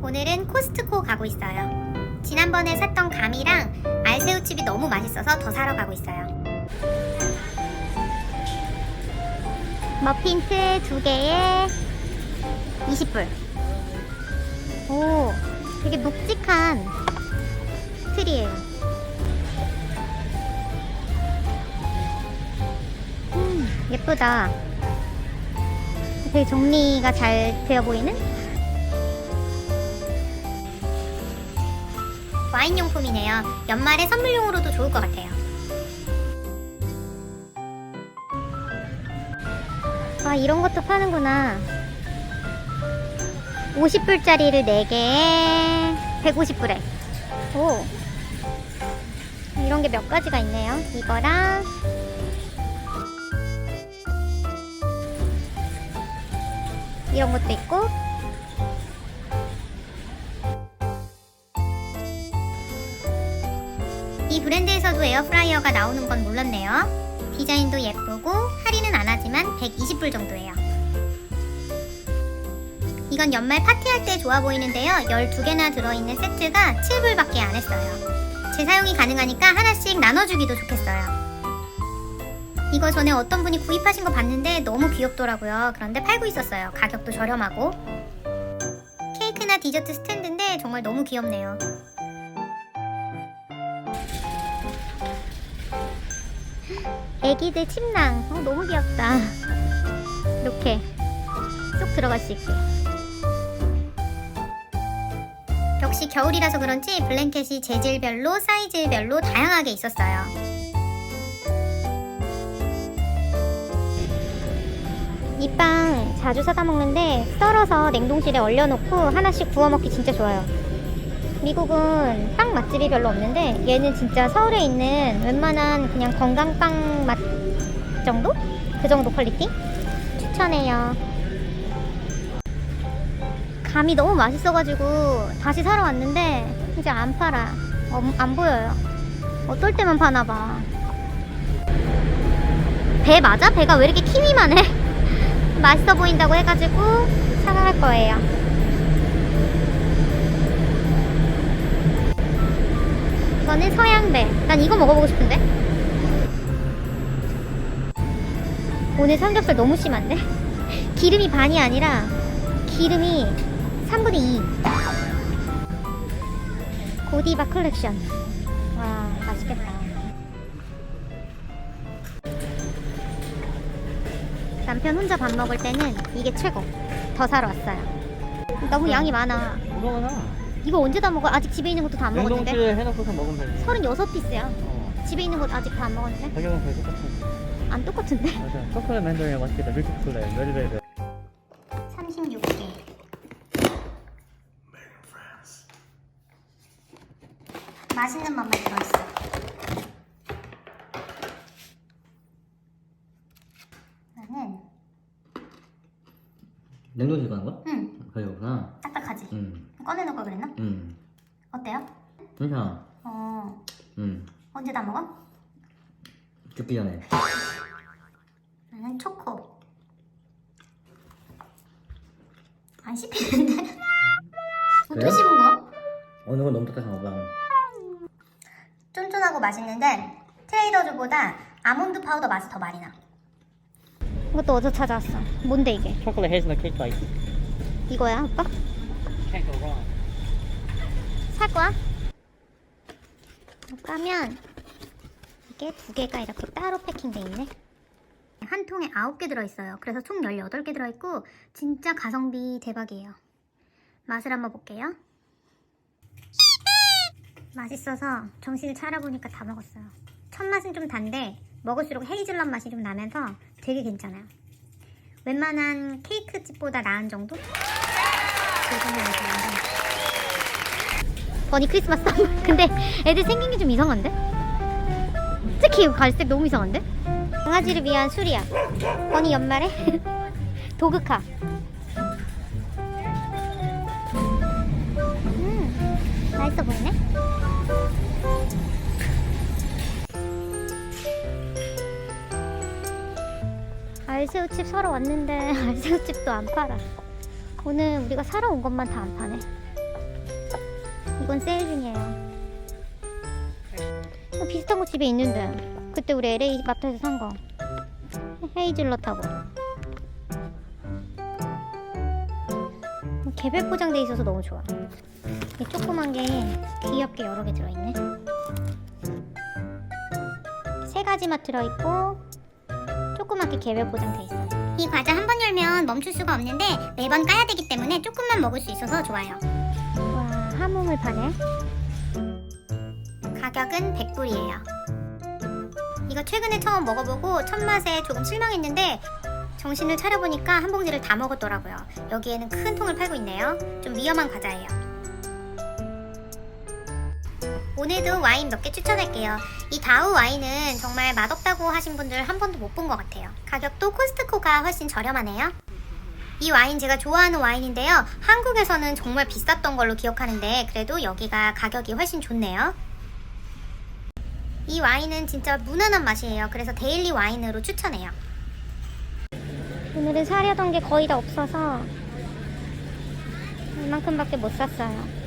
오늘은 코스트코 가고 있어요. 지난번에 샀던 감이랑 알새우칩이 너무 맛있어서 더 사러 가고 있어요. 머핀트 두 개에 20불. 오, 되게 묵직한 틀이에요. 음, 예쁘다. 되게 정리가 잘 되어 보이는? 와인용품이네요. 연말에 선물용으로도 좋을 것 같아요. 아, 이런 것도 파는구나. 50불짜리를 4개에 150불에. 오. 이런 게 몇 가지가 있네요. 이거랑 이런 것도 있고 브랜드에서도 에어프라이어가 나오는 건 몰랐네요. 디자인도 예쁘고 할인은 안 하지만 120불 정도예요. 이건 연말 파티할 때 좋아 보이는데요. 12개나 들어있는 세트가 7불밖에 안 했어요. 재사용이 가능하니까 하나씩 나눠주기도 좋겠어요. 이거 전에 어떤 분이 구입하신 거 봤는데 너무 귀엽더라고요. 그런데 팔고 있었어요. 가격도 저렴하고. 케이크나 디저트 스탠드인데 정말 너무 귀엽네요. 애기들 침낭. 어, 너무 귀엽다. 이렇게 쏙 들어갈 수 있게. 역시 겨울이라서 그런지 블랭켓이 재질별로 사이즈별로 다양하게 있었어요. 이 빵 자주 사다 먹는데 썰어서 냉동실에 얼려놓고 하나씩 구워 먹기 진짜 좋아요. 미국은 빵 맛집이 별로 없는데 얘는 진짜 서울에 있는 웬만한 그냥 건강빵 맛 정도? 그 정도 퀄리티? 추천해요. 감이 너무 맛있어가지고 다시 사러 왔는데 이제 안 팔아. 어, 안 보여요. 어떨 때만 파나봐. 배 맞아? 배가 왜 이렇게 키위만 해? 맛있어 보인다고 해가지고 사갈 거예요. 이거는 서양배. 난 이거 먹어보고 싶은데. 오늘 삼겹살 너무 심한데? 기름이 반이 아니라 기름이 3분의 2. 고디바 컬렉션. 와, 맛있겠다. 남편 혼자 밥 먹을 때는 이게 최고. 더 사러 왔어요. 너무 양이 많아. 이거 하나 이거 언제 다 먹어? 아직 집에 있는 것도 다 안 먹었는데. 냉동실에 해놓고서 먹으면 되지 36피스야. 어 집에 있는 것 아직 다 안 먹었는데. 가격은 거의 똑같아 안 똑같은데? 맞아 초콜릿 맨들이랑 맛있겠다 밀크 초콜릿 메리베리 36개. 맛있는 맛만 들어있어. 나는 냉동실 가는 거야? 응 가져구나 딱딱하지. 응 꺼내놓을 걸 그랬나? 응. 어때요? 괜찮아 어응 언제 다 먹어? 죽기 전에 나는 초코. 안 씹히는데? 어떻게 그래요? 씹은 거야? 어느 건 너무 딱딱한가 봐 쫀쫀하고 맛있는데 트레이더주보다 아몬드 파우더 맛이 더 많이 나. 이것도 어디서 찾아왔어? 뭔데 이게? 초콜릿 헤이즐넛 케이크 아이스 이거야 오빠? 이거 까면 이게 두 개가 이렇게 따로 패킹돼 있네. 한 통에 아홉 개 들어있어요. 그래서 총 18개 들어있고 진짜 가성비 대박이에요. 맛을 한번 볼게요. 맛있어서 정신을 차려보니까 다 먹었어요. 첫 맛은 좀 단데 먹을수록 헤이즐넛 맛이 좀 나면서 되게 괜찮아요. 웬만한 케이크 집보다 나은 정도? 버니 크리스마스 선물. 근데 애들 생긴 게 좀 이상한데? 특히 이 갈색 너무 이상한데? 강아지를 위한 술이야. 버니 연말에 도그카. 음, 맛있어 보이네. 알새우칩 사러 왔는데 알새우칩도 안 팔아. 오늘 우리가 사러 온 것만 다 안 파네. 이건 세일 중이에요. 어, 비슷한 거 집에 있는데 그때 우리 LA 마트에서 산 거. 헤이즐넛하고. 개별 포장돼 있어서 너무 좋아. 이 조그만 게 귀엽게 여러 개 들어있네. 세 가지 맛 들어있고 조그맣게 개별 포장돼 있어. 이 과자 한 번 열면 멈출 수가 없는데 매번 까야 되기 때문에 조금만 먹을 수 있어서 좋아요. 와, 하몽을 파네. 가격은 100불이에요. 이거 최근에 처음 먹어보고 첫 맛에 조금 실망했는데 정신을 차려보니까 한 봉지를 다 먹었더라고요. 여기에는 큰 통을 팔고 있네요. 좀 위험한 과자예요. 오늘도 와인 몇 개 추천할게요. 이 다우 와인은 정말 맛없다고 하신 분들 한 번도 못 본 것 같아요. 가격도 코스트코가 훨씬 저렴하네요. 이 와인 제가 좋아하는 와인인데요. 한국에서는 정말 비쌌던 걸로 기억하는데 그래도 여기가 가격이 훨씬 좋네요. 이 와인은 진짜 무난한 맛이에요. 그래서 데일리 와인으로 추천해요. 오늘은 사려던 게 거의 다 없어서 이만큼밖에 못 샀어요.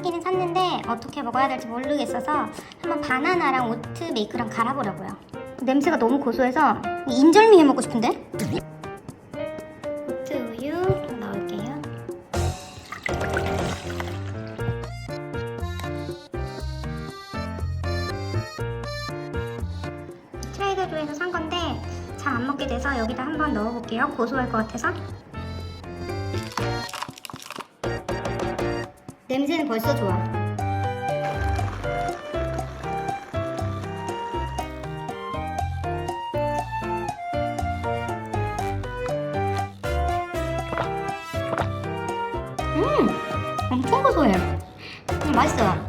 사기는 샀는데 어떻게 먹어야 될지 모르겠어서 한번 바나나랑 오트 메이크랑 갈아보려고요. 냄새가 너무 고소해서 인절미 해 먹고 싶은데? 오트 우유 좀 넣을게요. 트레이더조에서 산 건데 잘 안 먹게 돼서 여기다 한번 넣어볼게요. 고소할 것 같아서. 냄새는 벌써 좋아. 음, 엄청 고소해. 음, 맛있어요.